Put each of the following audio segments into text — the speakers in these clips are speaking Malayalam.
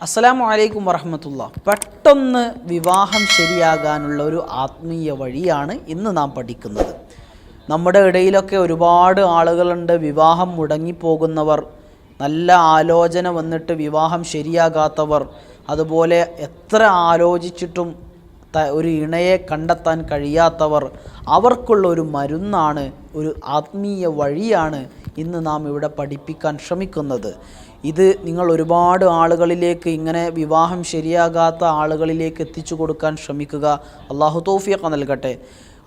അസ്സലാമു അലൈക്കും വറഹമത്തുള്ള. പെട്ടെന്ന് വിവാഹം ശരിയാകാനുള്ള ഒരു ആത്മീയ വഴിയാണ് ഇന്ന് നാം പഠിക്കുന്നത്. നമ്മുടെ ഇടയിലൊക്കെ ഒരുപാട് ആളുകളുണ്ട് വിവാഹം മുടങ്ങിപ്പോകുന്നവർ നല്ല ആലോചന വന്നിട്ട് വിവാഹം ശരിയാകാത്തവർ അതുപോലെ എത്ര ആലോചിച്ചിട്ടും ഒരു ഇണയെ കണ്ടെത്താൻ കഴിയാത്തവർ അവർക്കുള്ള ഒരു മരുന്നാണ് ഒരു ആത്മീയ വഴിയാണ് ഇന്ന് നാം ഇവിടെ പഠിപ്പിക്കാൻ ശ്രമിക്കുന്നത്. ഇത് നിങ്ങൾ ഒരുപാട് ആളുകളിലേക്ക് ഇങ്ങനെ വിവാഹം ശരിയാകാത്ത ആളുകളിലേക്ക് എത്തിച്ചു കൊടുക്കാൻ ശ്രമിക്കുക. അള്ളാഹു തോഫിയൊക്കെ നൽകട്ടെ.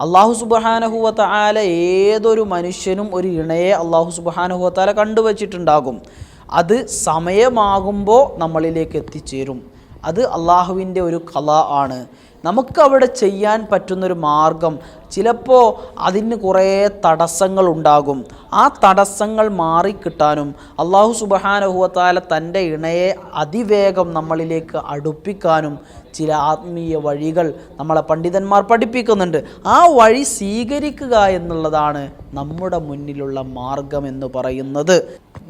അള്ളാഹു സുബഹാനഹുവത്ത ആല ഏതൊരു മനുഷ്യനും ഒരു ഇണയെ അള്ളാഹു സുബഹാനഹുവത്താല കണ്ടുവച്ചിട്ടുണ്ടാകും. അത് സമയമാകുമ്പോൾ നമ്മളിലേക്ക് എത്തിച്ചേരും. അത് അള്ളാഹുവിന്റെ ഒരു കല ആണ്. നമുക്ക് അവിടെ ചെയ്യാൻ പറ്റുന്നൊരു മാർഗം ചിലപ്പോൾ അതിന് കുറേ തടസ്സങ്ങൾ ഉണ്ടാകും ആ തടസ്സങ്ങൾ മാറിക്കിട്ടാനും അള്ളാഹു സുബഹാനഹുവത്താല തന്റെ ഇണയെ അതിവേഗം നമ്മളിലേക്ക് അടുപ്പിക്കാനും ചില ആത്മീയ വഴികൾ നമ്മളെ പണ്ഡിതന്മാർ പഠിപ്പിക്കുന്നുണ്ട്. ആ വഴി സ്വീകരിക്കുക എന്നുള്ളതാണ് നമ്മുടെ മുന്നിലുള്ള മാർഗം എന്ന് പറയുന്നത്.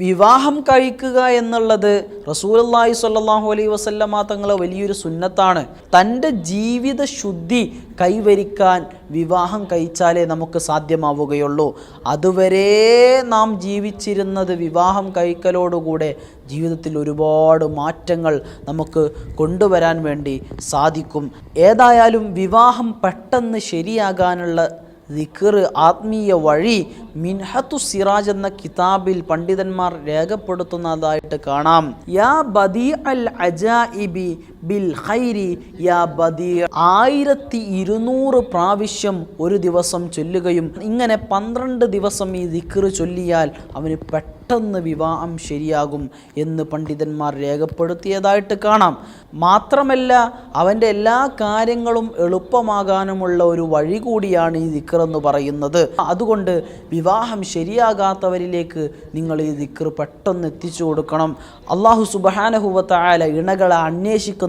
വിവാഹം കഴിക്കുക എന്നുള്ളത് റസൂലല്ലാഹി സ്വല്ലല്ലാഹു അലൈഹി വസല്ലമ തങ്ങളെ വലിയൊരു സുന്നത്താണ്. തന്റെ ജീവിത ശുദ്ധി കൈവരിക്കാൻ വിവാഹം കഴിച്ചാലേ നമുക്ക് സാധ്യമാവുകയുള്ളൂ. അതുവരെ നാം ജീവിച്ചിരുന്നത് വിവാഹം കഴിക്കലോടുകൂടെ ജീവിതത്തിൽ ഒരുപാട് മാറ്റങ്ങൾ നമുക്ക് കൊണ്ടുവരാൻ വേണ്ടി സാധിക്കും. ഏതായാലും വിവാഹം പെട്ടെന്ന് ശരിയാകാനുള്ള ദിക്കർ ആത്മീയ വഴി മിൻഹത്തു സിറാജ് എന്ന കിതാബിൽ പണ്ഡിതന്മാർ രേഖപ്പെടുത്തുന്നതായിട്ട് കാണാം. യാ ബദി അൽ അജാഇബി ബിൽ ഖൈരി യാ ബദീർ. ആയിരത്തി ഇരുന്നൂറ് പ്രാവശ്യം ഒരു ദിവസം ചൊല്ലുകയും ഇങ്ങനെ പന്ത്രണ്ട് ദിവസം ഈ ദിക്കർ ചൊല്ലിയാൽ അവന് പെട്ടെന്ന് വിവാഹം ശരിയാകും എന്ന് പണ്ഡിതന്മാർ രേഖപ്പെടുത്തിയതായിട്ട് കാണാം. മാത്രമല്ല അവന്റെ എല്ലാ കാര്യങ്ങളും എളുപ്പമാകാനുമുള്ള ഒരു വഴി കൂടിയാണ് ഈ ദിക്കർ എന്ന് പറയുന്നത്. അതുകൊണ്ട് വിവാഹം ശരിയാകാത്തവരിലേക്ക് നിങ്ങൾ ഈ ദിക്കർ പെട്ടെന്ന് എത്തിച്ചു കൊടുക്കണം. അള്ളാഹു സുബഹാനഹുവത്തായ ഇണകളെ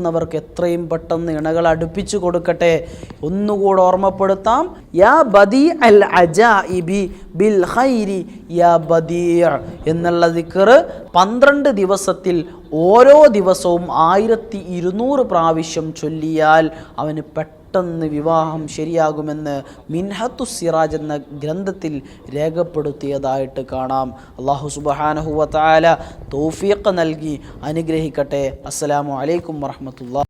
അന്വേഷിക്കുന്നവർക്ക് എത്രയും പെട്ടെന്ന് ഇണകൾ അടുപ്പിച്ചു കൊടുക്കട്ടെ. ഒന്നുകൂടെ ഓർമ്മപ്പെടുത്താം. യാ ബദി അൽ അജാഇബി ബിൽ ഹൈരി യാ ബദീർ എന്നുള്ള ദിക്കർ പന്ത്രണ്ട് ദിവസത്തിൽ ഓരോ ദിവസവും ആയിരത്തി ഇരുന്നൂറ് പ്രാവശ്യം ചൊല്ലിയാൽ അവന് പെട്ടെന്ന് വിവാഹം ശരിയാകുമെന്ന് മിൻഹത്തു സിറാജ് എന്ന ഗ്രന്ഥത്തിൽ രേഖപ്പെടുത്തിയതായിട്ട് കാണാം. അള്ളാഹു സുബാനഹുവ താല തൗഫീഖ് നൽകി അനുഗ്രഹിക്കട്ടെ. അസ്സലാമു അലൈക്കും വറഹമത്തുള്ള